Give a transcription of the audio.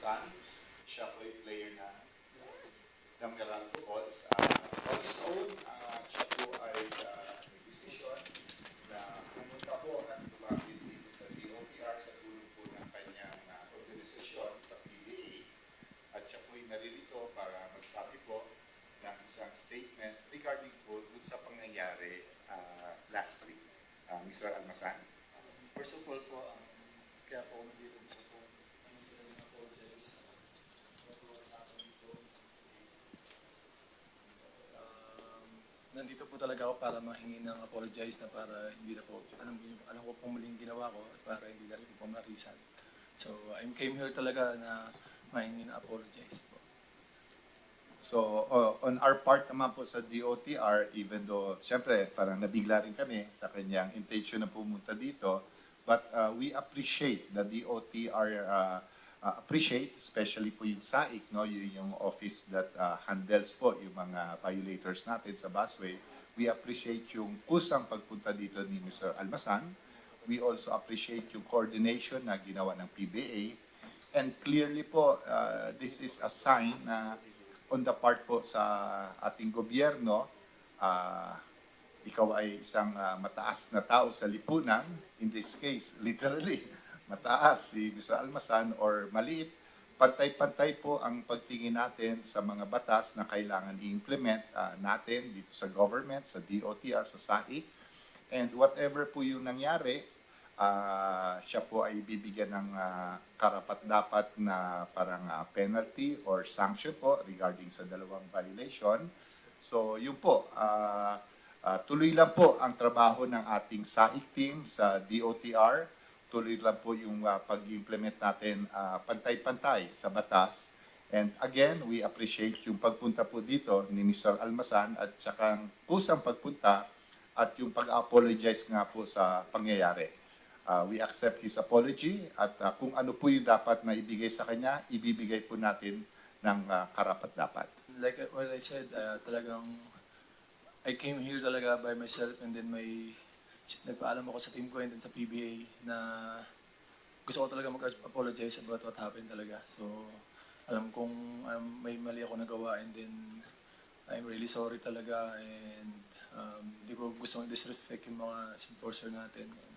Almasan. Siya po ay player na ng Meralco Balls. Uh, on his own, ah, siya po ay uh, decision na pumunta po at lumapit dito sa DOTR sa tulong po ng kanyang ah, organisasyon sa PBA. At siya po ay naririto para magsabi po ng isang statement regarding po dun sa pangyayari ah, last week. Ah, Mr. Almasan. First of all po, um, kaya po ako nandito sa po, ano sila yung apologize sa what was happening po. Um, nandito po talaga ako para mahingi ng apologize na para hindi na po, alam, alam ko pong maling ginawa ko para hindi na rin po marisan. So, I came here talaga na mahingi ng apologize po. So, uh, on our part naman po sa DOTR, even though, siyempre, parang nabigla rin kami sa kanyang intention na pumunta dito, but uh, we appreciate the DOTR, uh, uh, appreciate, especially po yung SAIC, no, yung, yung office that uh, handles po yung mga violators natin sa busway. We appreciate yung kusang pagpunta dito ni Mr. Almasan. We also appreciate yung coordination na ginawa ng PBA. And clearly po, uh, this is a sign na on the part po sa ating gobyerno, ah, ikaw ay isang ah, mataas na tao sa lipunan, in this case, literally, mataas si Mr. Almasan or maliit, pantay-pantay po ang pagtingin natin sa mga batas na kailangan i-implement ah, natin dito sa government, sa DOTR, sa SAIC. And whatever po yung nangyari, ah, siya po ay bibigyan ng ah, karapat-dapat na parang ah, penalty or sanction po regarding sa dalawang violation. So, yun po, ah, ah, tuloy lang po ang trabaho ng ating SAIC team sa DOTR. Tuloy lang po yung ah, pag-implement natin ah, pantay-pantay sa batas. And again, we appreciate yung pagpunta po dito ni Mr. Almasan at saka ang pusang pagpunta at yung pag-apologize nga po sa pangyayari. Uh, we accept his apology at uh, kung ano po yung dapat na ibigay sa kanya, ibibigay po natin ng uh, karapat-dapat. Like what I said, uh, talagang I came here talaga by myself and then may nagpaalam ako sa team ko and sa PBA na gusto ko talaga mag-apologize about what happened talaga. So, alam kong um, may mali ako nagawa and then I'm really sorry talaga and um, hindi ko gusto disrespect yung mga enforcer natin. And